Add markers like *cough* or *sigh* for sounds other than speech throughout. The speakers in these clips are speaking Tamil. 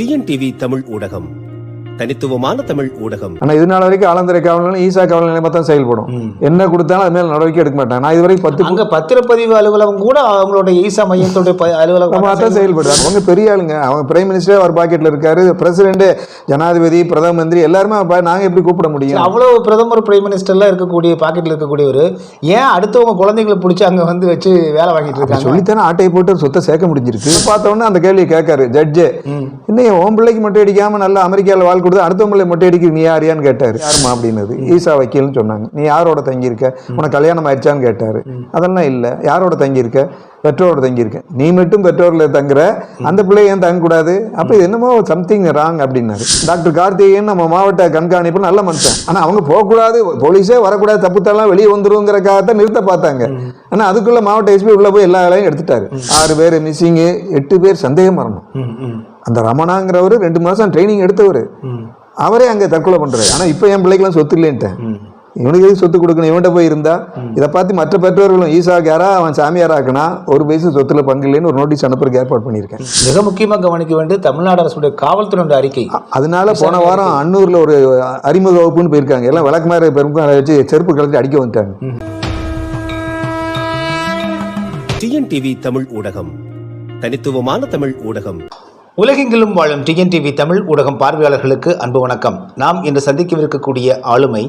டிஎன்டிவி தமிழ் ஊடகம். தனித்துவமான தமிழ் ஊடகம். ஆனா இது நாள் வரைக்கும் ஆலந்தரை காவல் ஈசா காவல் நிலையமா தான் செயல்படும். என்ன கொடுத்தாலும் அது மேல நடவடிக்கை எடுக்க மாட்டாங்க. நான் இதுவரை பத்து அங்க பத்திரப்பதிவு அலுவலகம் கூட அவங்களோட ஈசா மையத்தோட ப- அலுவலகம் தான் செயல்படுது அவங்க பெரிய ஆளுங்க. அவங்க பிரைம் மினிஸ்டரே அவர் பாக்கெட்ல இருக்காரு. பிரசிடென்ட் ஜனாதிபதி பிரதம மந்திரி எல்லாருமே நாங்க எப்படி கூப்பிட முடியும்? அவ்வளவு பிரதமர் பிரைம் மினிஸ்டர்லாம் இருக்கக்கூடிய பாக்கெட்ல இருக்கக்கூடியவர் ஏன் அடுத்தவங்க குழந்தைகளை பிடிச்சி அங்க வந்து வச்சு வேலை வாங்கிட்டு இருக்காங்க? சொல்லித்தானே ஆட்டையை போட்டு சொத்தை சேர்க்க முடிஞ்சிருக்கு. பார்த்த உடனே அந்த கேள்வியை கேட்காரு ஜட்ஜு. இன்னும் உன் பிள்ளைக்கு மொட்டை அடிக்காம நல்லா அமெரிக்காவில் வாழ் கொடுத்து அடுத்த பிள்ளை மொட்டை அடிக்க நீ யாரியான்னு கேட்டாரு. யாருமா அப்படின்னது. ஈசா வக்கீல்னு சொன்னாங்க. நீ யாரோட தங்கியிருக்க? உனக்கு கல்யாணம் ஆயிடுச்சான்னு கேட்டாரு. அதெல்லாம் இல்லை. யாரோட தங்கியிருக்க? பெற்றோரோட தங்கியிருக்க. நீ மட்டும் பெற்றோரில் தங்குற. அந்த பிள்ளை ஏன் தங்கக்கூடாது? அப்போ என்னமோ சம்திங் ராங் அப்படின்னாரு. டாக்டர் கார்த்திகேயன் நம்ம மாவட்ட கண்காணிப்பு நல்ல மனுஷன். ஆனால் அவங்க போகக்கூடாது. போலீஸே வரக்கூடாது. தப்புத்தெல்லாம் வெளியே வந்துருங்கிறக்காகத்தான் நிறுத்த பார்த்தாங்க. ஆனால் அதுக்குள்ள மாவட்ட எஸ்பி உள்ள போய் எல்லா வேலையும் எடுத்துட்டாரு. ஆறு பேர் மிஸ்ஸிங்கு எட்டு பேர் சந்தேகம் மரணம் ம், ம், அந்த ரமணாங்கிறவர் ரெண்டு மாதம் ட்ரைனிங் எடுத்தவர். அவரே அங்கே தற்கொலை பண்ணுறாரு ஆனால் இப்போ என் பிள்ளைக்கெல்லாம் சொத்து இல்லைன்ட்டேன். இவனுக்கு எதுக்கு சொத்து கொடுக்கணும்? இவன்கிட்ட போய் இருந்தா? இதை பார்த்து மற்ற பெற்றோர்களும் ஈசாக்கு யாரா அவன் சாமியாரா ஆக்கினா ஒரு பைசா சொத்துல பங்கு இல்லைன்னு ஒரு நோட்டீஸ் அனுப்புறதுக்கு ஏற்பாடு பண்ணியிருக்கேன். மிக முக்கியமா கவனிக்க வேண்டியது தமிழ்நாடு அரசுடைய காவல்துறையோட அறிக்கை. அதனால போன வாரம் அன்னூர்ல ஒரு அறிமுக வகுப்புன்னு போயிருக்காங்க. எல்லாம் விளக்குமாறு அதை வச்சு செருப்பு கலட்டி அடிக்க வந்துட்டாங்க. டிஎன்டிவி தமிழ் ஊடகம். தனித்துவமான தமிழ் ஊடகம். உலகெங்கிலும் வாழும் டிஎன்டிவி தமிழ் ஊடகம் பார்வையாளர்களுக்கு அன்பு வணக்கம். நாம் இன்று சந்திக்கவிருக்கக்கூடிய ஆளுமை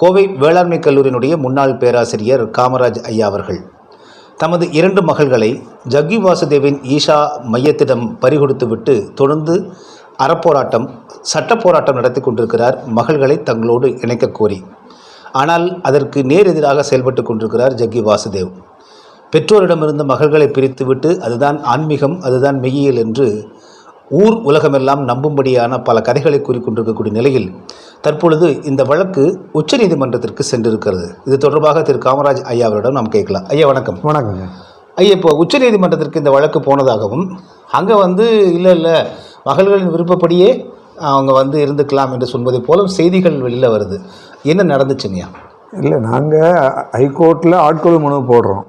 கோவை வேளாண்மை கல்லூரியினுடைய முன்னாள் பேராசிரியர் காமராஜ் ஐயா அவர்கள். தமது இரண்டு மகள்களை ஜக்கி வாசுதேவின் ஈஷா மையத்திடம் பறிகொடுத்துவிட்டு தொடர்ந்து அறப்போராட்டம் சட்ட போராட்டம் நடத்தி கொண்டிருக்கிறார் மகள்களை தங்களோடு இணைக்க கோரி. ஆனால் அதற்கு நேர் எதிராக செயல்பட்டு கொண்டிருக்கிறார் ஜக்கி வாசுதேவ். பெற்றோரிடமிருந்து மகள்களை பிரித்துவிட்டு அதுதான் ஆன்மீகம் அதுதான் மெய்யியல் என்று ஊர் உலகமெல்லாம் நம்பும்படியான பல கதைகளை கூறிக்கொண்டிருக்கக்கூடிய நிலையில் தற்பொழுது இந்த வழக்கு உச்சநீதிமன்றத்திற்கு சென்றிருக்கிறது. இது தொடர்பாக திரு காமராஜ் ஐயா அவரிடம் நாம் கேட்கலாம். ஐயா வணக்கம். வணக்கங்க ஐயா. இப்போ உச்சநீதிமன்றத்திற்கு இந்த வழக்கு போனதாகவும் அங்கே வந்து இல்லை இல்லை மகள்களின் விருப்பப்படியே அவங்க வந்து இருந்துக்கலாம் என்று சொல்வதை போலும் செய்திகள் வெளியில் வருது. என்ன நடந்துச்சுங்கய்யா இல்லை நாங்கள் ஹைகோர்ட்டில் ஆட்கொழு மனு போடுறோம்.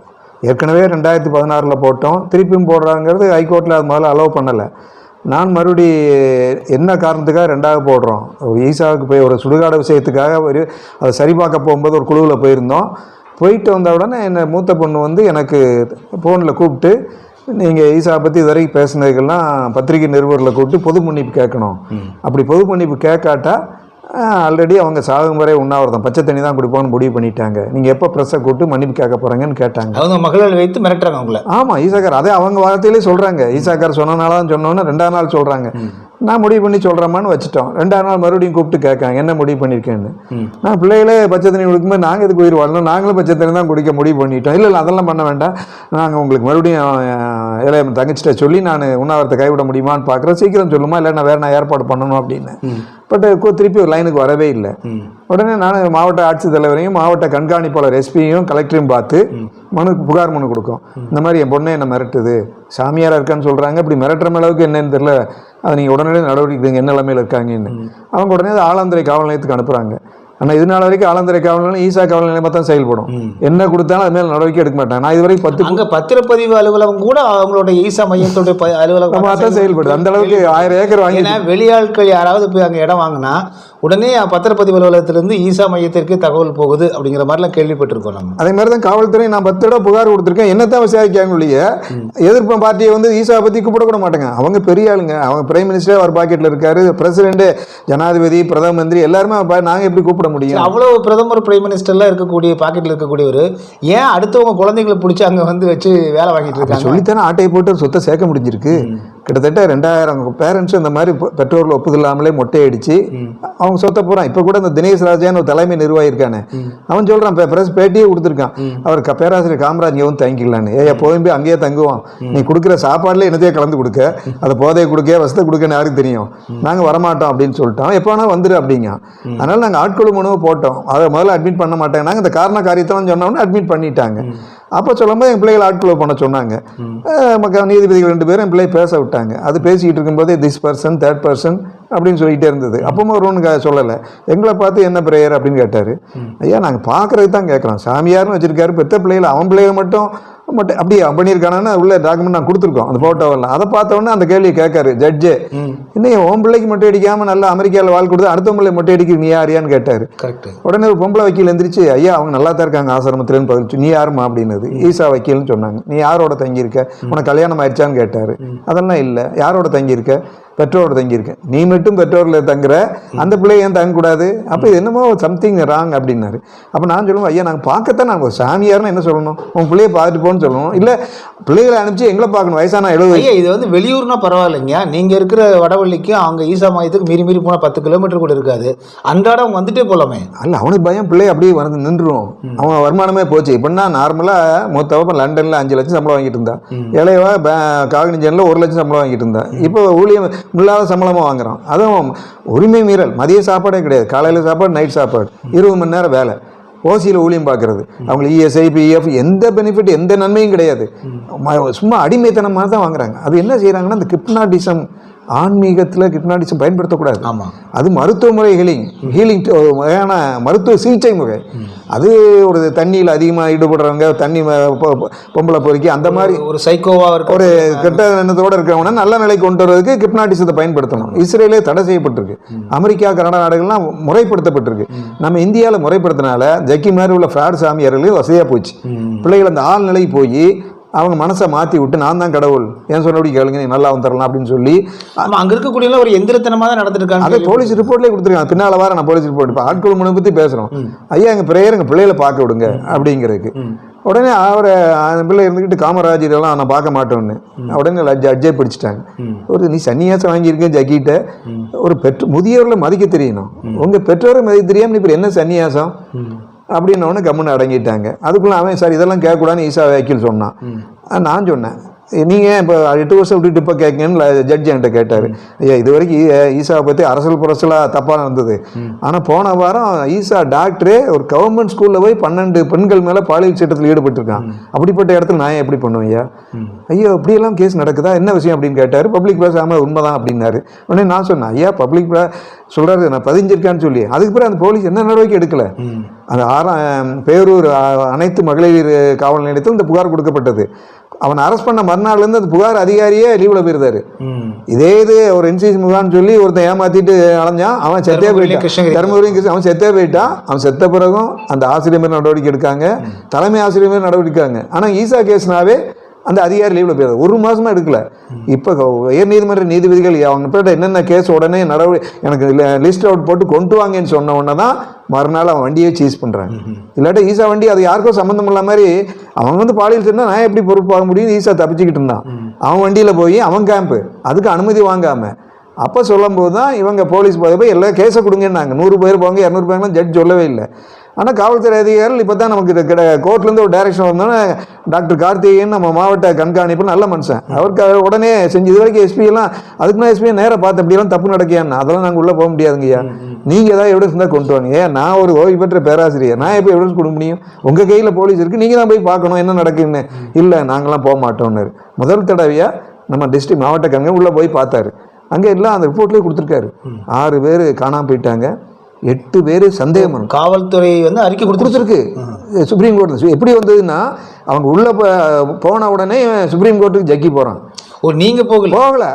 ஏற்கனவே ரெண்டாயிரத்தி பதினாறில் போட்டோம். திருப்பியும் போடுறாங்கிறது ஹைகோர்ட்டில் அது முதல்ல அலோவ் பண்ணலை. நான் மறுபடி என்ன காரணத்துக்காக ரெண்டாவது போடுறோம்? ஒரு ஈசாவுக்கு போய் ஒரு சுடுகாடு விஷயத்துக்காக ஒரு அதை சரி பார்க்க போகும்போது ஒரு குழுவில் போயிருந்தோம். போயிட்டு வந்த உடனே என்னை மூத்த பொண்ணு வந்து எனக்கு ஃபோனில் கூப்பிட்டு நீங்கள் ஈசா பற்றி இது வரைக்கும் பேசுனதுக்கெல்லாம் பத்திரிகை நிருபரில் கூப்பிட்டு பொது மன்னிப்பு கேட்கணும். அப்படி பொது மன்னிப்பு கேட்காட்டா ஆல்ரெடி அவங்க சாகும் வரை உண்ணாவிரதம். பச்சை தண்ணி தான் குடிப்போம்னு முடிவு பண்ணிட்டாங்க. நீங்கள் எப்போ ப்ரெஸ்ஸை கூப்பிட்டு மன்னிப்பு கேட்க போகிறீங்கன்னு கேட்டாங்க. அவங்க மகள்களை வைத்து மிரட்டுறாங்க அவங்கள. ஆமாம் ஈசாக்கார். அதே அவங்க வார்த்தையிலே சொல்கிறாங்க ஈசாக்கார் சொன்னனால தான் சொன்னோன்னே ரெண்டாவது நாள் சொல்கிறாங்க நான் முடிவு பண்ணி சொல்கிறேம்மான்னு வச்சுட்டோம். ரெண்டாவது நாள் மறுபடியும் கூப்பிட்டு கேட்காங்க என்ன முடிவு பண்ணியிருக்கேன்னு? நான் பிள்ளைகளே பச்சை தண்ணி குடிக்கும்போது நாங்கள் எதுக்கு உயிர் வாழணும்? நாங்களும் பச்சை தண்ணி தான் குடிக்க முடிவு பண்ணிட்டோம். இல்லை இல்லை அதெல்லாம் பண்ண வேண்டாம். நாங்கள் உங்களுக்கு மறுபடியும் இளைய தங்கச்சிட்ட சொல்லி நான் உண்ணாவிரத்தை கைவிட முடியுமான்னு பார்க்குறேன் சீக்கிரம் சொல்லுமா? இல்லை நான் வேறு நான் ஏற்பாடு பண்ணணும் அப்படின்னு. பட் திருப்பி ஒரு லைனுக்கு வரவே இல்லை. உடனே நான் மாவட்ட ஆட்சித்தலைவரையும் மாவட்ட கண்காணிப்பாளர் எஸ்பியும் கலெக்டரையும் பார்த்து மனு புகார் மனு கொடுக்கும். இந்த மாதிரி என் பொண்ணை என்ன மிரட்டுது? சாமியாரா இருக்கான்னு சொல்கிறாங்க இப்படி மிரட்டுற அளவுக்கு என்னன்னு தெரியல. அதை நீங்கள் உடனடியாக நடவடிக்கை என்ன நிலைமையில் இருக்காங்கன்னு. அவங்க உடனே அதை ஆலாந்துறை காவல் நிலையத்துக்கு அனுப்புகிறாங்க ஆனால் இது நாள் வரைக்கும் ஆலாந்துறை காவல் நிலையம் ஈசா காவல் நிலையமாக தான் செயல்படும். என்ன கொடுத்தாலும் அது மேலே நடவடிக்கை எடுக்க மாட்டாங்க. நான் இதுவரை பத்து அங்க பத்திரப்பதிவு அலுவலகம் கூட அவங்களோட ஈசா மையத்தோட ப- அலுவலகம் தான் செயல்படுது. அந்த அளவுக்கு ஆயிரம் ஏக்கர் வாங்கி வெளியாட்கள் யாராவது போய் அங்க இடம் வாங்கினா உடனே பத்திரப்பதிவு அலுவலகத்திலிருந்து ஈசா மையத்திற்கு தகவல் போகுது அப்படிங்கிற மாதிரிலாம் கேள்விப்பட்டிருக்கோம் நம்ம. அதே மாதிரி தான் காவல்துறை நான் பத்து தடவை புகார் கொடுத்துருக்கேன். என்னத்தான் விசாரிக்காங்க ஒழிய எதிர்ப்பு பார்ட்டியை வந்து ஈசா பற்றி கூப்பிடக்கூட மாட்டாங்க. அவங்க பெரிய ஆளுங்க. அவங்க பிரைம் மினிஸ்டரே அவர் பாக்கெட்டில் இருக்காரு. பிரசிடென்ட் ஜனாதிபதி பிரதம மந்திரி எல்லாருமே அப்ப நாங்க எப்படி கூப்பிட முடியும். அவ்வளவு பிரதமர் பிரைம் மினிஸ்டர்லாம் இருக்கக்கூடிய பாக்கெட்ல இருக்கக்கூடியவர் ஏன் அடுத்தவங்க குழந்தைகளை பிடிச்சி அங்க வந்து வச்சு வேலை வாங்கிட்டு இருக்காங்க? சொல்லித்தானே ஆட்டையை போட்டு சொத்தை சேர்க்க முடிஞ்சிருக்கு. கிட்டத்தட்ட ரெண்டாயிரம் பேரண்ட்ஸ் இந்த மாதிரி பெற்றோர்கள் ஒப்புதல் இல்லாமலே மொட்டை அடிச்சு அவங்க சொத்தை போகிறான் இப்போ கூட இந்த தினேஷ் ராஜான்னு ஒரு தலைமை நிர்வாகி இருக்கானே அவன் சொல்கிறான் இப்போ பிரஸ் பேட்டியே கொடுத்துருக்கான். அவர் க- பேராசிரியர் காமராஜ் இங்கே தங்கிக்கலான்னு ஏன் போய் போய் அங்கேயே தங்குவான் நீ கொடுக்குற சாப்பாடுல என்னத்தையே கலந்து கொடுக்க. அதை போதையை கொடுக்க வசத்தை கொடுக்கன்னு யாருக்கு தெரியும்? நாங்கள் வரமாட்டோம் அப்படின்னு சொல்லிட்டோம் எப்போ வேணா வந்துரு அப்படிங்க. அதனால நாங்கள் ஆட்கொழு மனுவை போட்டோம். அதை முதல்ல அட்மிட் பண்ண மாட்டாங்க. நாங்கள் இந்த காரண காரியத்தெல்லாம் சொன்னோன்னே அட்மிட் பண்ணிட்டாங்க. அப்போ சொல்லும்போது என் பிள்ளைகளை ஆட்கொலை பண்ண சொன்னாங்க. நீதிபதிகள் ரெண்டு பேரும் என் பிள்ளை பேச விட்டாங்க. அது பேசிக்கிட்டு இருக்கும்போதே திஸ் பர்சன் தேர்ட் பர்சன் அப்படின்னு சொல்லிக்கிட்டே இருந்தது. அப்பவும் ஒன்று சொல்லலை. எங்களை பார்த்து என்ன பிரேயர் அப்படின்னு கேட்டார். ஐயா நாங்கள் பார்க்கறதுக்கு தான் கேட்குறோம். சாமியார்னு வச்சிருக்காரு பெத்த பிள்ளைகளை அவன் பிள்ளைகளை மட்டும் மட்டும் அப்படியே பண்ணியிருக்கானு உள்ள டாக்குமெண்ட் நான் கொடுத்துருக்கோம் அந்த ஃபோட்டோவெல்லாம் அதை பார்த்த உடனே அந்த கேள்வியை கேட்காரு ஜட்ஜு இன்னும் உன் பிள்ளைக்கு மொட்டை அடிக்காமல் நல்லா அமெரிக்காவில் வாழ் கொடுத்து அடுத்த பிள்ளை மொட்டை அடிக்க நீ யாரியான்னு கேட்டார். கரெக்ட் உடனே ஒரு பொம்பளை வக்கீல் எந்திரிச்சு ஐயா அவங்க நல்லா தான் இருக்காங்க ஆசிரமத்துலன்னு பதில் நீ யாருமா அப்படின்னது ஈசா வக்கீல்னு சொன்னாங்க. நீ யாரோட தங்கியிருக்க? உனக்கு கல்யாணம் ஆயிடுச்சான்னு கேட்டார். அதெல்லாம் இல்லை. யாரோட தங்கியிருக்க? பெற்றோரோட தங்கியிருக்க நீ மட்டும் பெற்றோரில் தங்குற அந்த பிள்ளை ஏன் தங்கக்கூடாது? அப்போ இது என்னமோ சம்திங் ராங் அப்படின்னாரு. அப்போ நான் சொல்லுவேன் ஐயா நாங்கள் பார்க்கத்தான் நாங்கள் சாமியார்னு என்ன சொல்லணும்? உன் பிள்ளைய பார்த்துட்டு போன்னு சொல்லணும். இல்லை பிள்ளைகளை அனுப்பிச்சு எங்களை பார்க்கணும். வயசான எழுபது ஐயா இது வந்து வெளியூர்னா பரவாயில்லைங்க. நீங்க இருக்கிற வடவள்ளிக்கும் அவங்க ஈசா மையத்துக்கு மீறி மீறி போனா பத்து கிலோமீட்டர் கூட இருக்காது. அன்றாடம் வந்துட்டே போலாமே. அல்ல அவனுக்கு பயம் பிள்ளை அப்படியே வந்து நின்றுரும். அவன் வருமானமே போச்சு. இப்படின்னா நார்மலாக மூத்தவ லண்டனில் அஞ்சு லட்சம் சம்பளம் வாங்கிட்டு இருந்தா இளையவா காகனிஜனில் ஒரு லட்சம் சம்பளம் வாங்கிட்டு இருந்தா இப்போ ஊழியம் இல்லாத சம்பளமாக வாங்குறான். அதுவும் உரிமை மீறல். மதிய சாப்பாடே கிடையாது. காலையில் சாப்பாடு நைட் சாப்பாடு. இருபது மணி நேரம் வேலை. ஓசியில் ஊழியம் பார்க்குறது. அவங்களுக்கு இஎஸ்ஐ பிஎஃப் எந்த பெனிஃபிட் எந்த நன்மையும் கிடையாது. சும்மா அடிமைத்தனமாக தான் வாங்குறாங்க. அது என்ன செய்கிறாங்கன்னா அந்த கிப்னாட்டிசம் ஆன்மீகத்தில் கிப்னாட்டிசம் பயன்படுத்தக்கூடாது. ஆமா அது மருத்துவ முறை ஹீலிங் ஹீலிங் வகையான மருத்துவ சிகிச்சை முறை. அது ஒரு தண்ணியில் அதிகமாக ஈடுபடுறவங்க தண்ணி பொம்பளை பொறுக்கி அந்த மாதிரி ஒரு சைக்கோவா இருக்க ஒரு கெட்ட எண்ணத்தோட இருக்கிறவன நல்ல நிலை கொண்டு வரதுக்கு கிப்னாட்டிசத்தை பயன்படுத்தணும். இஸ்ரேலே தடை செய்யப்பட்டிருக்கு. அமெரிக்கா கனடா நாடுகள்லாம் முறைப்படுத்தப்பட்டிருக்கு. நம்ம இந்தியாவில் முறைப்படுத்தினால ஜக்கி மாதிரி உள்ள ஃப்ராட் சாமியார்களுக்கு வசதியாக போச்சு. பிள்ளைகள் அந்த ஆள் நிலை போய் அவங்க மனசை மாற்றி விட்டு நான் தான் கடவுள். ஏன் சொன்னபடி கேளுங்க நீ நல்லா வந்துடலாம் அப்படின்னு சொல்லி ஆமா அங்க இருக்கக்கூடிய ஒரு எந்திரத்தனமா தான் நடந்துட்டு அதை போலீஸ் ரிப்போர்ட்லேயே கொடுத்துருக்காங்க. பின்னால வார நான் போலீஸ் ரிப்போர்ட் இப்போ ஆட்கள் முனை பற்றி பேசுகிறோம் ஐயா எங்கள் பிரேயர் எங்கள் பிள்ளைகளை பார்க்க விடுங்க அப்படிங்கிறதுக்கு. உடனே அவரை அந்த பிள்ளை இருந்துக்கிட்டு காமராஜ் இதெல்லாம் நான் பார்க்க மாட்டோன்னு உடனே லஜ் அஜ்ஜே பிடிச்சிட்டாங்க. ஒரு நீ சன்னியாசம் வாங்கியிருக்க ஜக்கிட்ட. ஒரு பெற்று முதியோர்களை மதிக்க தெரியணும். உங்கள் பெற்றோரை மதிக்க தெரியாமல் நீ இப்போ என்ன சன்னியாசம்? அப்படின்னு உடனே கம்முன்னு அடங்கிட்டாங்க. அதுக்குள்ள அவன் சார் இதெல்லாம் கேட்கக்கூடாதுன்னு ஈசா வக்கீல் சொன்னான். நான் சொன்னேன் நீங்கள் இப்போ எட்டு வருஷம் விட்டுட்டு இப்போ கேட்கணும்னு ஜட்ஜ் என்கிட்ட கேட்டார். ஐயா இது வரைக்கும் ஈசாவை பற்றி அரசல் புரசலாக தப்பாக இருந்தது ஆனால் போன வாரம் ஈசா டாக்டரே ஒரு கவர்மெண்ட் ஸ்கூலில் போய் பன்னெண்டு பெண்கள் மேலே பாலியல் சட்டத்தில் ஈடுபட்டிருக்கான். அப்படிப்பட்ட இடத்துல நான் எப்படி பண்ணுவேன் ஐயா? ஐயோ இப்படியெல்லாம் கேஸ் நடக்குதா? என்ன விஷயம் அப்படின்னு கேட்டார். பப்ளிக் பேசாமல் உண்மைதான் அப்படின்னாரு. உடனே நான் சொன்னேன் ஐயா பப்ளிக் சொல்கிறாரு நான் பதிஞ்சிருக்கான்னு சொல்லி. அதுக்கு பிறகு அந்த போலீஸ் என்ன நடவடிக்கை எடுக்கல. அந்த ஆறாம் பேரூர் அனைத்து மகளிர் காவல் நிலையத்தில் இந்த புகார் கொடுக்கப்பட்டது. அவனை அரெஸ்ட் பண்ண மறுநாள்லேருந்து அந்த புகார் அதிகாரியே லீவில் போயிருந்தாரு. இதே இது ஒரு என்சிசி முகான்னு சொல்லி ஒருத்தன் ஏமாத்திட்டு அலைஞ்சான். அவன் செத்தே போயிட்டான். தருமபுரியும் கிருஷ்ண- அவன் செத்தே போயிட்டான். அவன் செத்த பிறகும் அந்த ஆசிரியர் மேல் நடவடிக்கை எடுக்காங்க. தலைமை ஆசிரியர் மேல் நடவடிக்கை எடுக்காங்க. ஆனால் ஈசா கேஸ்னாவே அந்த அதிகாரி லீவில் போயிருது ஒரு மாசமா எடுக்கல. இப்போ உயர் நீதிமன்ற நீதிபதிகள் அவங்க பேர்ட்ட என்னென்ன கேஸ் உடனே நடவடிக்கை எனக்கு லிஸ்ட் அவுட் போட்டு கொண்டு வாங்கன்னு சொன்ன உடனே தான் மறுநாள் அவன் வண்டியை சீஸ் பண்ணுறாங்க இல்லாட்டி ஈசா வண்டி அது யாருக்கும் சம்மந்தம் இல்லாத மாதிரி அவன் வந்து பாலியல் செஞ்சா நான் எப்படி பொறுப்பாக முடியும்? ஈசா தப்பிச்சுக்கிட்டு இருந்தான். அவன் வண்டியில் போய் அவன் கேம்ப்பு அதுக்கு அனுமதி வாங்காம. அப்போ சொல்லும்போது தான் இவங்க போலீஸ் போய் எல்லாம் கேஸை கொடுங்கன்னாங்க. நூறு பேர் போங்க இரநூறு பேர்லாம் ஜட்ஜ் சொல்லவே இல்லை. ஆனால் காவல்துறை அதிகாரிகள் இப்போ தான் நமக்கு இது கிட கோர்ட்லேருந்து ஒரு டைரக்ஷன் வந்தோன்னே டாக்டர் கார்த்திகேயன் நம்ம மாவட்ட கண்காணிப்பு நல்ல மனுஷன். அவருக்கு அவர் உடனே செஞ்சு இது வரைக்கும் எஸ்பி எல்லாம் அதுக்கு நான் எஸ்பியை நேராக பார்த்து அப்படியெல்லாம் தப்பு நடக்கியான்னு அதெல்லாம் நாங்கள் உள்ளே போக முடியாதுங்கய்யா நீங்கள் ஏதாவது எவிடன்ஸ் இருந்தால் கொண்டு வாங்க. ஏன் நான் ஒரு ஓய்வு பெற்ற பேராசிரியர். நான் எப்போ எவிடன்ஸ் கொடுக்க முடியும்? உங்கள் கையில் போலீஸ் இருக்குது நீங்கள் தான் போய் பார்க்கணும் என்ன நடக்குன்னு இல்லை நாங்களாம் போக மாட்டோம்னாரு. முதல் தடவையாக நம்ம டிஸ்ட்ரிக்ட் மாவட்ட கண்காணி உள்ளே போய் பார்த்தாரு. அங்கே எல்லாம் அந்த ரிப்போர்ட்லேயே கொடுத்துருக்காரு. ஆறு பேர் காணாம போயிட்டாங்க. எட்டு பேர் சந்தேகம். காவல்துறை வந்து அறிக்கை கொடுத்து கொடுத்துருக்கு. சுப்ரீம் கோர்ட் எப்படி வந்ததுன்னா அவங்க உள்ள போன உடனே சுப்ரீம் கோர்ட்டுக்கு ஜக்கி போறான். ஓ நீங்க போகல? போகல.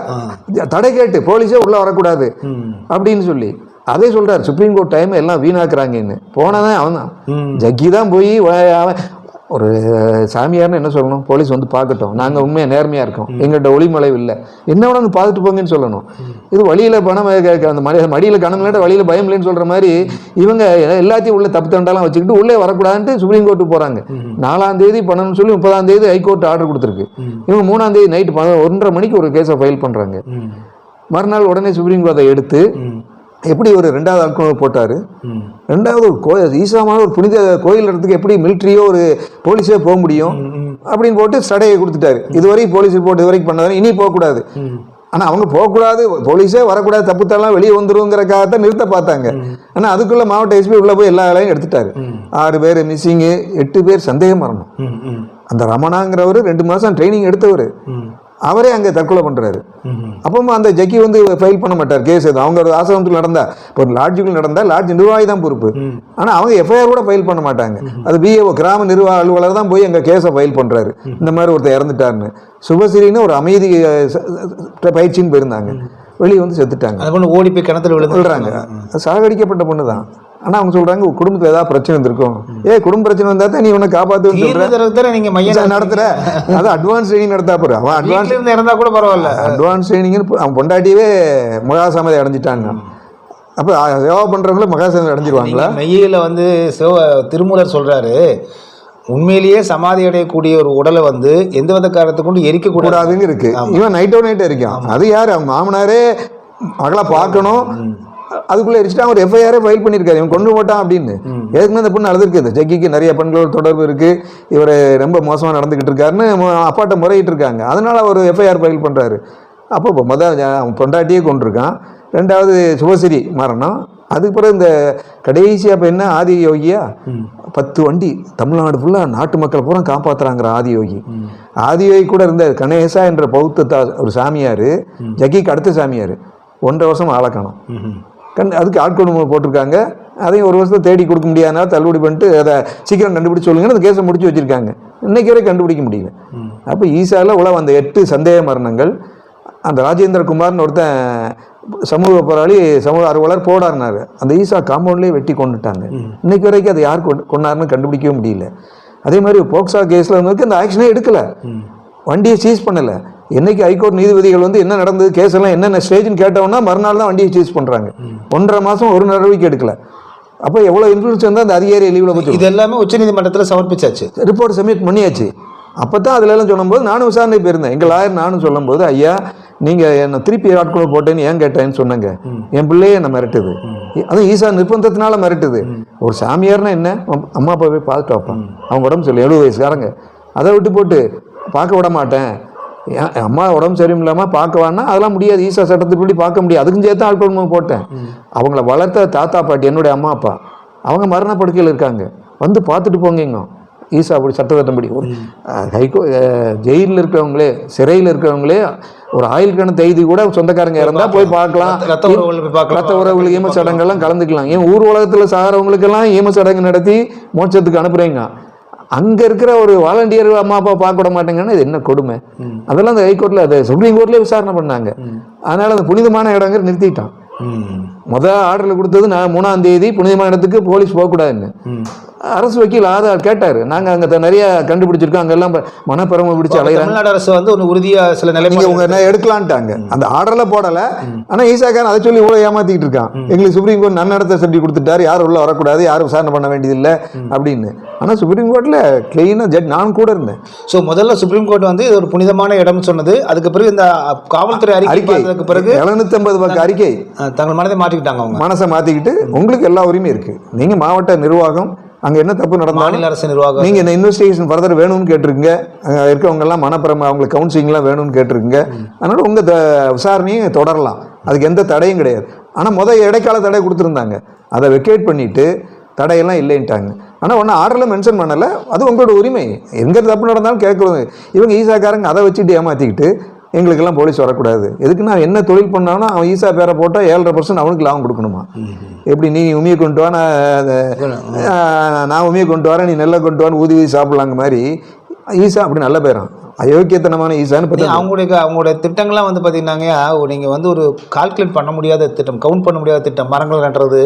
தடை கேட்டு போலீஸே உள்ள வரக்கூடாது. அப்படின்னு சொல்லி. அதே சொல்றாரு சுப்ரீம் கோர்ட் டைம் எல்லாம் வீணாக்குறாங்கன்னு. போனவன் அவன் தான் ஜக்கி தான் போய் அவன் ஒரு சாமியார்னு என்ன சொல்லணும்? போலீஸ் வந்து பார்க்கட்டும். நாங்கள் உண்மையாக நேர்மையாக இருக்கோம். எங்கள்கிட்ட ஒளிமலைவு இல்லை. என்ன வந்து பார்த்துட்டு போங்கன்னு சொல்லணும். இது வழியில் பணம் அந்த மடி மடியில் கணம் இல்லாட்ட வழியில் பயம் இல்லைன்னு சொல்கிற மாதிரி இவங்க எல்லாத்தையும் உள்ள தப்பு தண்டாலாம் வச்சுக்கிட்டு உள்ளே வரக்கூடாதுன்ட்டு சுப்ரீம் கோர்ட்டுக்கு போகிறாங்க நாலாம் தேதி பண்ணணும்னு சொல்லி முப்பதாம் தேதி ஹைகோர்ட் ஆர்டர் கொடுத்துருக்கு. இவங்க மூணாம் தேதி நைட்டு ஒன்றரை மணிக்கு ஒரு கேஸை ஃபைல் பண்ணுறாங்க மறுநாள் உடனே சுப்ரீம் கோர்ட்டை எடுத்து எப்படி ஒரு ரெண்டாவது ஆட்கள் போட்டார்? ரெண்டாவது ஒரு கோயில் ஈசாமான ஒரு புனித கோயில் இடத்துக்கு எப்படி மிலிட்ரியோ ஒரு போலீஸே போக முடியும்? அப்படின்னு போட்டு ஸ்டடையை கொடுத்துட்டாரு. இதுவரைக்கும் போலீஸ் ரிப்போர்ட் இதுவரைக்கும் பண்ணாரு இனி போகக்கூடாது. ஆனால் அவங்க போகக்கூடாது போலீஸே வரக்கூடாது தப்புத்தெல்லாம் வெளியே வந்துருங்கிறக்காகத்தான் நிறுத்த பார்த்தாங்க. ஆனால் அதுக்குள்ள மாவட்ட எஸ்பி உள்ள போய் எல்லா வேலையும் எடுத்துட்டாரு. ஆறு பேர் மிஸ்ஸிங்கு எட்டு பேர் சந்தேகம் மரணம் அந்த ரமணாங்கிறவர் ரெண்டு மாதம் ட்ரைனிங் எடுத்தவர். அவரே அங்கே தற்கொலை பண்ணுறாரு அப்பவும் அந்த ஜக்கி வந்து ஃபைல் பண்ண மாட்டார் கேஸ் அது அவங்க ஆசிரமத்தில் நடந்தா இப்போ ஒரு லாட்ஜுக்குள் நடந்தா லாட்ஜ் நிர்வாகி தான் பொறுப்பு. ஆனால் அவங்க எஃப்ஐஆர் கூட ஃபைல் பண்ண மாட்டாங்க. அது பிஏஓ கிராம நிர்வாக அலுவலர் தான் போய் எங்கள் கேஸை ஃபைல் பண்ணுறாரு இந்த மாதிரி ஒருத்தர் இறந்துட்டாருன்னு. சுபஸ்ரீன்னு ஒரு அமைதி பயிற்சின்னு போயிருந்தாங்க. வெளியே வந்து செத்துட்டாங்க. அந்த பொண்ணு ஓடி போய் கிணத்துல விழுந்து சொல்றாங்க சாகடிக்கப்பட்ட பொண்ணு தான் ஆனா அவங்க சொல்றாங்க குடும்பத்துல ஏதாவது பிரச்சனை இருந்திருக்கும் ஏ குடும்ப பிரச்சனை வந்தா தான் நீ உன்னை காப்பாத்துன்னு சொல்ற. தீர்வு தரது தானே நீங்க மையம் நடத்துற. அது அட்வான்ஸ் ட்ரைனிங் நடத்தா போற அவன் அட்வான்ஸ் இருந்து இறந்தா கூட பரவாயில்ல. அட்வான்ஸ் ட்ரைனிங்னு அவன் பொண்டாட்டியவே மகாசமதி அடைஞ்சிட்டாங்க. அப்ப சேவா பண்றவங்களும் மகாசமதி அடைஞ்சிருவாங்களா? மெய்யில வந்து சிவ திருமூலர் சொல்றாரு உண்மையிலேயே சமாதி அடையக்கூடிய ஒரு உடலை வந்து எந்த வித காரணத்தை கொண்டு எரிக்க கூடாது. கூடாதுங்க இருக்கு. இவன் நைட்டோ நைட் இருக்கான். அது யாரு? மாமனாரே மகளை பார்க்கணும். அதுக்குள்ள எரிச்சுட்டு அவர் எஃப்ஐஆரே ஃபைல் பண்ணியிருக்காரு. இவன் கொண்டு போட்டான் அப்படின்னு. ஏற்கனவே இந்த பொண்ணு இந்த ஜக்கிக்கு நிறைய பெண்களோட தொடர்பு இருக்கு. இவர் ரொம்ப மோசமா நடந்துகிட்டு இருக்காருன்னு அப்பாட்ட முறையிட்டு இருக்காங்க. அதனால அவர் எஃப்ஐஆர் ஃபைல் பண்றாரு. அப்போ முதல் அவன் பொண்டாட்டியே கொண்டிருக்கான் ரெண்டாவது சுபசிரி மரணம் அதுக்கு பிறகு இந்த கடைசி அப்போ என்ன? ஆதி யோகியா? பத்து வண்டி. தமிழ்நாடு ஃபுல்லாக நாட்டு மக்கள் பூரா காப்பாத்துறாங்கிற ஆதி யோகி. ஆதி யோகி கூட இருந்த கணேசா என்ற பௌத்த ஒரு சாமியார். ஜக்கிக்கு அடுத்த சாமியார். ஒன்றரை வருஷம் ஆளக்கணும் கண் அதுக்கு ஆட்கொடுமை போட்டிருக்காங்க. அதையும் ஒரு வருஷத்தை தேடி கொடுக்க முடியாதனால தள்ளுபடி பண்ணிட்டு அதை சீக்கிரம் கண்டுபிடிச்சு சொல்லுங்கன்னு அந்த கேஸை முடிச்சு வச்சிருக்காங்க. இன்னைக்கு வரை கண்டுபிடிக்க முடியல. அப்போ ஈசாவில் உள்ள அந்த எட்டு சந்தேக மரணங்கள். அந்த ராஜேந்திர குமார்னு ஒருத்தன் சமூக போராளி சமூக ஆர்வலர் போடாருனாரு. அந்த ஈசா காம்பவுண்ட்லேயே வெட்டி கொண்டுட்டாங்க. இன்னைக்கு வரைக்கும் அதை யார் கொண்டு கொண்டாருன்னு கண்டுபிடிக்கவே முடியல. அதே மாதிரி போக்சா கேஸில் வந்து அந்த ஆக்ஷனே எடுக்கல. வண்டியை சீஸ் பண்ணல. என்னைக்கு ஹைகோர்ட் நீதிபதிகள் வந்து என்ன நடந்தது கேஸ் எல்லாம் என்னென்ன ஸ்டேஜ்னு கேட்டவொன்னா மறுநாள் தான் வண்டியை சீஸ் பண்றாங்க. ஒன்றரை மாசம் ஒரு நடவடிக்கை எடுக்கல. அப்போ எவ்வளோ இன்ஃப்ளூன்ஸ் வந்து அந்த அதிகாரி லீவில் போச்சு இது எல்லாமே உச்சநீதிமன்றத்துல சமர்ப்பிச்சாச்சு. ரிப்போர்ட் சப்மிட் பண்ணியாச்சு. அப்போ தான் அதில் எல்லாம் சொல்லும்போது நானும் விசாரணை போயிருந்தேன். எங்கள் லாயர் நானும் சொல்லும்போது ஐயா நீங்கள் என்னை திருப்பி ஆட்கொள்ள போட்டேன்னு ஏன் கேட்டேன்னு சொன்னங்க. என் பிள்ளையே என்னை மிரட்டுது. அதுவும் ஈசா நிர்பந்தத்தினால மிரட்டுது. ஒரு சாமியார்னா என்ன? அம்- அம்மா அப்பா போய் பார்த்துட்டு வைப்பான் அவங்க உடம்பு சொல்லி எழுபது வயசுக்காரங்க. அதை விட்டு போட்டு பார்க்க விட மாட்டேன். அம்மா உடம்பு சரியில்லாமல் பார்க்க வேணா அதெல்லாம் முடியாது. ஈசா சட்டத்துப்படி பார்க்க முடியாது. அதுக்கும் சேர்த்து ஆட்கொள்மை போட்டேன். அவங்கள வளர்த்த தாத்தா பாட்டி என்னுடைய அம்மா அப்பா அவங்க மரண படுக்கையில் இருக்காங்க. வந்து பார்த்துட்டு போங்க இங்க. ஈசா அப்படி சட்டத்திட்டம்படி ஒரு ஹைகோ ஜெயிலில் இருக்கிறவங்களே சிறையில் இருக்கிறவங்களே ஒரு ஆயுள் கணக்கு எய்தி கூட சொந்தக்காரங்க இருந்தா போய் பார்க்கலாம். ரத்த உறவுகளை போய் பார்க்கலாம். ரத்த உறவுகள் ஈம சடங்கெல்லாம் கலந்துக்கலாம். ஏன் ஊர் உலகத்தில் சாகிறவங்களுக்கெல்லாம் ஈம சடங்கு நடத்தி மோட்சத்துக்கு அனுப்புறீங்க? அங்க இருக்கிற ஒரு வாலண்டியர் அம்மா அப்பா பார்க்க விட மாட்டேங்கன்னா இது என்ன கொடுமை? அதெல்லாம் அந்த ஹைகோர்ட்ல அது சுப்ரீம் கோர்ட்லயே விசாரணை பண்ணாங்க. அதனால அந்த புனிதமான இடங்கிற நிறுத்திட்டான். முத ஆர்டர்ல கொடுத்தது நான் மூணாம் தேதி புனிதமான இடத்துக்கு போலீஸ் போகக்கூடாதுன்னு. அரசு வக்கீல் ஆதார் கேட்டாரு. நாங்க அங்க த- நிறைய கண்டுபிடிச்சிருக்கோம். அங்கெல்லாம் மனப்பிரம பிடிச்சு அலையிறாங்க. தமிழ்நாடு அரசு வந்து ஒரு உறுதியா சில நீங்க நிலைமை உங்க என்ன எடுக்கலான்ட்டாங்க. அந்த ஆர்டர்ல போடல. ஆனா ஈசாக்காரன் அதை சொல்லி இவ்வளவு ஏமாத்திட்டு இருக்கான். எங்களுக்கு சுப்ரீம் கோர்ட் நன்னடத்தை சொல்லி கொடுத்துட்டாரு. யாரும் உள்ள வரக்கூடாது. யாரும் விசாரணை பண்ண வேண்டியதில்லை அப்படின்னு. ஆனா சுப்ரீம் கோர்ட்ல கிளீனா ஜட் நான் கூட இருந்தேன். ஸோ முதல்ல சுப்ரீம் கோர்ட் வந்து இது ஒரு புனிதமான இடம்னு சொன்னது. அதுக்கு பிறகு இந்த காவல்துறை அறிக்கை பிறகு எழுநூத்தி ஐம்பது பக்கம் அறிக்கை. தங்கள் மனதை மாற்றிக்கிட்டாங்க அவங்க. மனசை மாத்திக்கிட்டு உங்களுக்கு எல்லா உரிமையும் இருக்கு. நீங்க மாவட்ட நிர்வாகம் அங்க என்ன தப்பு நடந்தாலும் மாநில அரசு நிர்வாகம் நீங்க இந்த இன்வெஸ்டிகேஷன் ஃபர்தர் வேணும்னு கேட்டிருக்கீங்க. அங்க இருக்கவங்க எல்லாம் மனப்பிரம அவங்களுக்கு கவுன்சிலிங்லாம் வேணும்னு கேட்டிருக்கீங்க. அதனால உங்க த- விசாரணையை தொடரலாம். அதுக்கு எந்த தடையும் கிடையாது. ஆனா முத இடைக்கால தடை கொடுத்துருந்தாங்க. அதை வெக்கேட் பண்ணிட்டு தடையெல்லாம் இல்லைன்ட்டாங்க. ஆனால் ஒன்றும் ஆர்டரில் மென்ஷன் பண்ணலை. அது உங்களோட உரிமை. எங்கே தப்பு நடந்தாலும் கேட்குறது. இவங்க ஈசாக்காரங்க அதை வச்சுட்டு ஏமாற்றிக்கிட்டு எங்களுக்கெல்லாம் போலீஸ் வரக்கூடாது. எதுக்கு நான் என்ன தொழில் பண்ணாலும் அவன் ஈசா பேரை போட்டால் ஏழரை பர்சன்ட் அவனுக்கு லாபம் கொடுக்கணுமா? எப்படி நீ உமியை கொண்டு வா நான் நான் உமியை கொண்டு வரேன் நீ நெல்லை கொண்டு வான்னு ஊதி ஊதி சாப்பிடலாங்க மாதிரி ஈசா அப்படி நல்ல பேரான் அயோக்கியத்தனமான ஈசான்னு பார்த்தா அவங்களுடைய அவங்களுடைய திட்டங்கள்லாம் வந்து பார்த்தீங்கன்னாங்க நீங்கள் வந்து ஒரு கால்குலேட் பண்ண முடியாத திட்டம் கவுண்ட் பண்ண முடியாத திட்டம் மரங்கள் நட்டுறது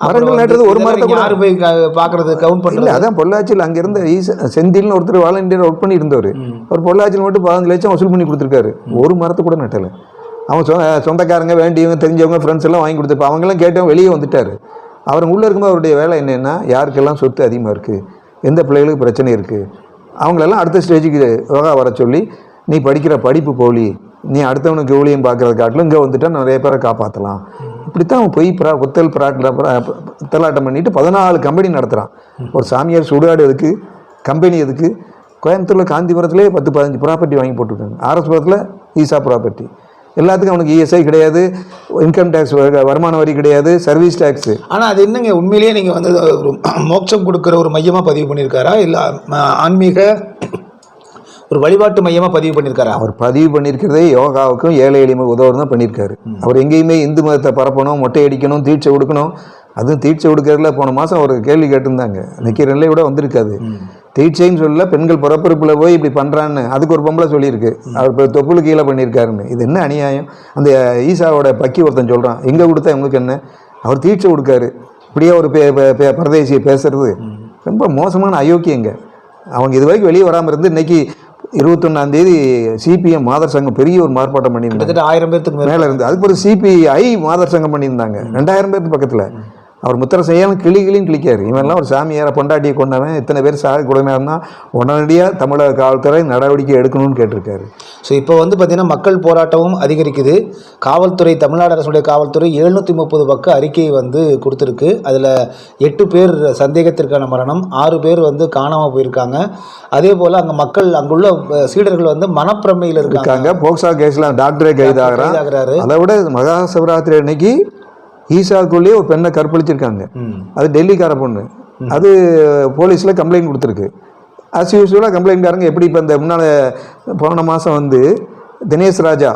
மரங்கள் வந்து நடுறது ஒரு மரத்தை கூட- யாரு போய் பார்க்கறது கவுண்ட் பண்ணுறது அதான் பொள்ளாச்சியில் அங்கே இருந்த ஈசா செந்தில்னு ஒருத்தர் வாலண்டியர் ஒர்க் பண்ணி இருந்தவர் அவர் பொள்ளாச்சியில் மட்டும் பதினஞ்சு லட்சம் வசூல் பண்ணி கொடுத்துருக்காரு. ஒரு மரத்தை கூட நட்டலை. அவன் சொ சொந்தக்காரங்க வேண்டியவங்க தெரிஞ்சவங்க ஃப்ரெண்ட்ஸ் எல்லாம் வாங்கி கொடுத்துருப்பா அவங்கெல்லாம் கேட்டவங்க வெளியே வந்துட்டார். அவர் உள்ளே இருக்கும்போது அவருடைய வேலை என்னென்னா யாருக்கெல்லாம் சொத்து அதிகமாக இருக்குது எந்த பிள்ளைகளுக்கு பிரச்சனை இருக்குது அவங்களெல்லாம் அடுத்த ஸ்டேஜுக்கு யோகா வர சொல்லி நீ படிக்கிற படிப்பு போலி நீ அடுத்தவனுக்கு ஜோலியும் பார்க்குறது காட்டிலும் இங்கே வந்துட்டால் நிறைய பேரை காப்பாற்றலாம் இப்படித்தான் அவன் போய் ப்ரா புத்தல் பிராட்டில் புத்தலாட்டம் பண்ணிட்டு பதினாலு கம்பெனி நடத்துகிறான் ஒரு சாமியார் சுடுகாடு எதுக்கு கம்பெனி எதுக்கு கோயம்புத்தூரில் காந்திபுரத்துலேயே பத்து பதினஞ்சு ப்ராப்பர்ட்டி வாங்கி போட்டிருக்காங்க. ஆர்எஸ்புரத்தில் ஈசா ப்ராப்பர்ட்டி எல்லாத்துக்கும் அவனுக்கு இஎஸ்ஐ கிடையாது இன்கம் டேக்ஸ் வருமான வரி கிடையாது சர்வீஸ் டேக்ஸு ஆனால் அது என்னங்க உண்மையிலேயே நீங்கள் வந்து ஒரு மோட்சம் கொடுக்குற ஒரு மையமாக பதிவு பண்ணியிருக்காரா? இல்லை ஆன்மீக ஒரு வழிபாட்டு மையமா பதிவு பண்ணியிருக்காரா? அவர் பதிவு பண்ணியிருக்கிறதே யோகாவுக்கும் ஏழை எளிமை உதவுறது தான் பண்ணியிருக்காரு. அவர் எங்கேயுமே இந்து மதத்தை பரப்பணும் மொட்டை அடிக்கணும் தீட்சை கொடுக்கணும் அதுவும் தீட்சை கொடுக்கறதுல போன மாதம் ஒரு கேள்வி கேட்டிருந்தாங்க. நக்கீரன்ல கூட வந்திருக்காது. தீட்சைன்னு சொல்லல பெண்கள் பிறப்பிறப்புல போய் இப்படி பண்ணுறான்னு அதுக்கு ஒரு பொம்பளை சொல்லியிருக்கு. அவர் இப்போ தொப்புளு கீழே பண்ணியிருக்காருன்னு. இது என்ன அநியாயம்? அந்த ஈசாவோட பக்கி ஒருத்தன் சொல்கிறான் எங்கே கொடுத்தா இவங்களுக்கு என்ன? அவர் தீட்சை கொடுக்காரு. இப்படியே ஒரு பே பரதேசியை பேசுறது. ரொம்ப மோசமான அயோக்கியங்க. அவங்க இது வரைக்கும் வெளியே வராமல் இருந்து இன்னைக்கு இருபத்தொன்னாம் தேதி சிபிஎம் மாதர் சங்கம் பெரிய ஒரு மார்ப்பாட்டம் பண்ணியிருந்தாங்க. ஆயிரம் பேர்த்துக்கு மேல. மேலே இருந்து அதுக்கு ஒரு சிபிஐ மாதர் சங்கம் பண்ணியிருந்தாங்க. ரெண்டாயிரம் பேருக்கு பக்கத்தில். அவர் முத்திர செய்யாமல் கிளி கிளின்னு கிளிக்காரு. இவன்லாம் ஒரு சாமியாரை பொண்டாட்டியை கொண்டவன் இத்தனை பேர் கொடுமையாக இருந்தால் உடனடியாக தமிழக காவல்துறை நடவடிக்கை எடுக்கணும்னு கேட்டிருக்காரு. ஸோ இப்போ வந்து பார்த்தீங்கன்னா மக்கள் போராட்டமும் அதிகரிக்குது. காவல்துறை தமிழ்நாடு அரசுடைய காவல்துறை எழுநூற்றி முப்பது பக்க அறிக்கையை வந்து கொடுத்துருக்கு. அதில் எட்டு பேர் சந்தேகத்திற்கான மரணம் ஆறு பேர் வந்து காணாமல் போயிருக்காங்க. அதே போல் அங்கே மக்கள் அங்குள்ள சீடர்கள் வந்து மனப்பிரமையில் இருக்காங்க. போக்சா கேஸில் டாக்டரே கைதாகிறாரு. அதை விட மகா சிவராத்திரி அன்னைக்கு ஈசாக்குள்ளேயே ஒரு பெண்ணை கற்பழிச்சிருக்காங்க. அது டெல்லிக்கார பொண்ணு. அது போலீஸில் கம்ப்ளைண்ட் கொடுத்துருக்கு. அஸ் யூஸ்வலாக கம்ப்ளைண்ட்காரங்க எப்படி இப்போ இந்த முன்னால் போன மாதம் வந்து தினேஷ் ராஜா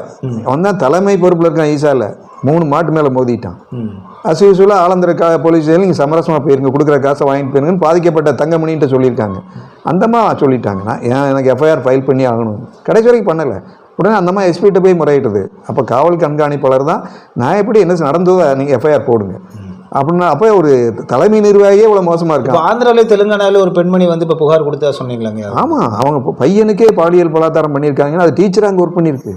அவன் தான் தலைமை பொறுப்பில் இருக்கான் ஈசாவில் மூணு மாட்டு மேலே மோதிட்டான். அஸ் யூஸ்வலாக ஆலந்தர கா போலீஸ் நீங்கள் சமரசமாக போயிருங்க கொடுக்குற காசை வாங்கிட்டு போயிருங்கன்னு பாதிக்கப்பட்ட தங்கமணின்ட்ட சொல்லியிருக்காங்க. அந்தம்மா சொல்லிட்டாங்க. நான் ஏன் எனக்கு எஃப்ஐஆர் ஃபைல் பண்ணி ஆகணும். கடைசி வரைக்கும் பண்ணலை. உடனே அந்தம்மா எஸ்பிகிட்ட போய் முறையிட்டது. அப்போ காவல் கண்காணிப்பாளர் தான் நான் எப்படி என்ன நடந்ததோ நீங்கள் எஃப்ஐஆர் போடுங்க. அப்படின்னா அப்போ ஒரு தலைமை நிர்வாகியே இவ்வளோ மோசமாக இருக்கான். இப்போ ஆந்திராவிலே தெலுங்கானாவிலே ஒரு பெண்மணி வந்து இப்போ புகார் கொடுத்தா சொன்னீங்களாங்க? ஆமாம் அவங்க பையனுக்கே பாலியல் பலாத்தாரம் பண்ணியிருக்காங்கன்னா அது டீச்சர் அங்கே ஒர்க் பண்ணியிருக்கு.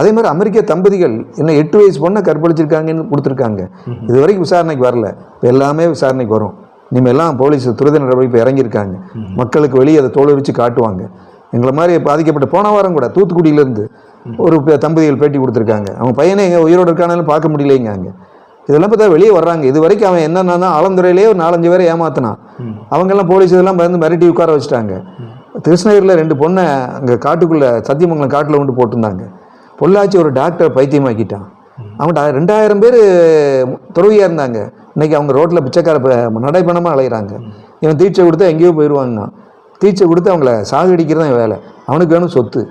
அதே மாதிரி அமெரிக்க தம்பதிகள் என்ன எட்டு வயசு பொண்ணை கற்பழிச்சிருக்காங்கன்னு கொடுத்துருக்காங்க. இது வரைக்கும் விசாரணைக்கு வரல. இப்போ எல்லாமே விசாரணைக்கு வரும். இனிமேல் எல்லாம் போலீஸ் துரித நடவடிக்கை இறங்கியிருக்காங்க. மக்களுக்கு வெளியே அதை தோலுரிச்சு காட்டுவாங்க. எங்களை மாதிரி பாதிக்கப்பட்ட போன வாரம் கூட தூத்துக்குடியிலேருந்து ஒரு தம்பதிகள் பேட்டி கொடுத்துருக்காங்க. அவங்க பையனை எங்கே உயிரோடு இருக்கானாலும் பார்க்க முடியலைங்க அங்கே. இதெல்லாம் பார்த்தா வெளியே வர்றாங்க. இது வரைக்கும் அவன் என்னன்னா ஆலந்துறையிலேயே ஒரு நாலஞ்சு பேரை ஏமாத்தினான். அவங்கெல்லாம் போலீஸ் இதெல்லாம் பயந்து மிரட்டி உட்கார வச்சுட்டாங்க. கிருஷ்ணகிரியில் ரெண்டு பொண்ணை அங்கே காட்டுக்குள்ளே சத்தியமங்கலம் காட்டில் கொண்டு போட்டிருந்தாங்க. பொள்ளாச்சி ஒரு டாக்டர் பைத்தியமாக்கிட்டான். அவன்கிட்ட ரெண்டாயிரம் பேர் துறவியாக இருந்தாங்க. இன்னைக்கு அவங்க ரோட்டில் பிச்சைக்கார நடைப்பணமாக அலையிறாங்க. இவன் தீட்சை கொடுத்தா எங்கேயோ போயிடுவாங்கன்னா தீட்சை கொடுத்து அவங்கள சாகடிக்கிறது தான் வேலை. அவனுக்கு வேணும் சொத்து.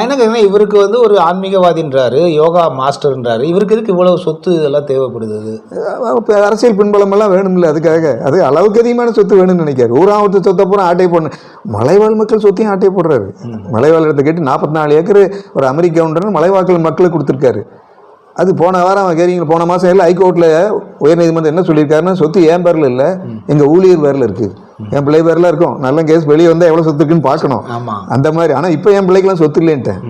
என்ன கேட்குறேன் இவருக்கு வந்து ஒரு ஆன்மீகவாதின்றாரு யோகா மாஸ்டர்ன்றாரு. இவருக்கு எதுக்கு இவ்வளவு சொத்து இதெல்லாம் தேவைப்படுது? இப்போ அரசியல் பின்பலம் எல்லாம் வேணும்ல அதுக்காக. அது அளவுக்கு அதிகமான சொத்து வேணும்னு நினைக்காரு. ஊராவத்து சொத்தை பூரா ஆட்டை போடணும். மலைவாழ் மக்கள் சொத்தையும் ஆட்டை போடுறாரு. மலைவாழ் இடத்தை கேட்டு நாற்பத்தி நாலு ஏக்கர் ஒரு அமெரிக்கா மலைவாழ் மக்களுக்கு கொடுத்துருக்காரு. அது போன வாரம் அவன் கேறீங்க போன மாதம் எல்லாம் ஹைகோர்ட்டில் உயர்நீதிமன்றம் என்ன சொல்லியிருக்காருன்னா சொத்து என் பேரில் இல்லை எங்கள் ஊழியர் பேரில் இருக்குது என் பிள்ளை பேரில் இருக்கும். நல்ல கேஸ் வெளியே வந்தால் எவ்வளோ சொத்து இருக்குன்னு பார்க்கணும். அந்த மாதிரி. ஆனால் இப்போ என் பிள்ளைக்கெல்லாம் சொத்து இல்லைன்ட்டேன்.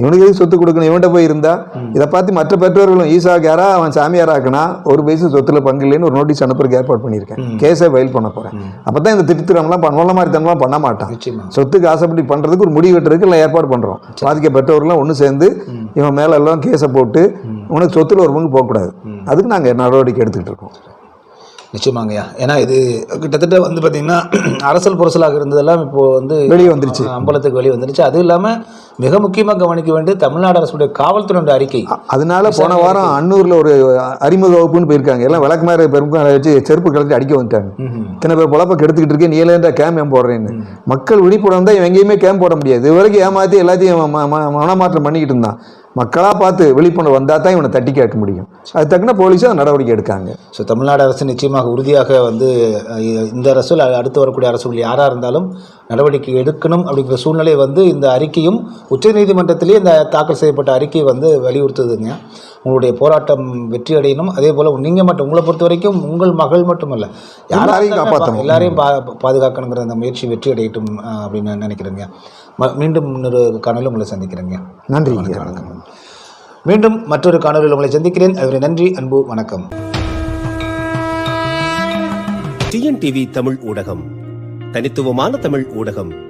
இவனுக்கு எதுக்கு சொத்து கொடுக்கணும்? இவன்கிட்ட போய் இருந்தா இதை பார்த்து மற்ற பெற்றோர்களும் ஈசாக்கு யாரா அவன் சாமியார் ஆக்குனா ஒரு வயசு சொத்துல பங்கு இல்லைன்னு ஒரு நோட்டீஸ் அனுப்புறதுக்கு ஏற்பாடு பண்ணியிருக்கேன். கேஸை ஃபைல் பண்ண போறேன். அப்பதான் இந்த திருத்திரம்லாம் பண்ண மாதிரி தனம்லாம் பண்ண மாட்டான். சொத்துக்கு ஆசைப்படி பண்றதுக்கு ஒரு முடிவு வெட்டுறதுக்கு எல்லாம் ஏற்பாடு பண்றோம். பாதிக்க பெற்றோர்கள்லாம் ஒன்று சேர்ந்து இவன் மேல எல்லாம் கேஸை போட்டு உனக்கு சொத்துல ஒரு பங்கு போகக்கூடாது. அதுக்கு நாங்க நடவடிக்கை எடுத்துக்கிட்டு இருக்கோம். நிச்சயமாங்கய்யா. ஏன்னா இது கிட்டத்தட்ட வந்து பார்த்தீங்கன்னா *clears throat* அரசல் புரசலாக இருந்ததெல்லாம் இப்போ வந்து வெளியே வந்துருச்சு. அம்பலத்துக்கு வெளியே வந்துருச்சு. அதுவும் இல்லாமல் மிக முக்கியமாக கவனிக்க வேண்டியது தமிழ்நாடு அரசுடைய காவல்துறையுடைய அறிக்கை. அதனால போன வாரம் அன்னூர்ல ஒரு அறிமுக வகுப்புன்னு போயிருக்காங்க. எல்லாம் விளக்குமாறு பெருமாறு வச்சு செருப்பு கலட்டி அடிக்க வந்துட்டாங்க. இத்தனை பேர் பொழப்ப கெடுத்துக்கிட்டு இருக்கேன். நீ எல்லாம் கேம்ப் ஏன் போடுறேன்னு. மக்கள் விழிப்புணர்வு தான் இவன் எங்கேயுமே கேம்ப் போட முடியாது. இது வரைக்கும் ஏமாத்தி எல்லாத்தையும் மனமாற்றம் பண்ணிக்கிட்டு இருந்தான். மக்களாக பார்த்து விழிப்புணர்வு வந்தால் தான் இவனை தட்டி கேட்க முடியும். அது தக்கன போலீஸும் நடவடிக்கை எடுக்காங்க. ஸோ தமிழ்நாடு அரசு நிச்சயமாக உறுதியாக வந்து இந்த அரசு அடுத்து வரக்கூடிய அரசுகள் யாராக இருந்தாலும் நடவடிக்கை எடுக்கணும் அப்படிங்கிற சூழ்நிலை வந்து இந்த அறிக்கையும் உச்சநீதிமன்றத்திலேயே இந்த தாக்கல் செய்யப்பட்ட அறிக்கை வந்து வலியுறுத்துதுங்க. உங்களுடைய போராட்டம் வெற்றி அடையணும். அதே போல் நீங்கள் மட்டும் உங்களை பொறுத்த வரைக்கும் உங்கள் மகள் மட்டுமல்ல. யாராக எல்லாரையும் இருந்தாலும் காப்பாத்தணும். எல்லாரையும் பா பாதுகாக்கணுங்கிற அந்த முயற்சி வெற்றி அடையட்டும் அப்படின்னு நான் நினைக்கிறேங்க. மீண்டும் இன்னொரு காணொலியில் உங்களை சந்திக்கிறேங்க. நன்றி. வணக்கம் மீண்டும் மற்றொரு காணொலியில் உங்களை சந்திக்கிறேன். அதுவரை நன்றி அன்பு வணக்கம். டிஎன்டிவி தமிழ் ஊடகம். தனித்துவமான தமிழ் ஊடகம்.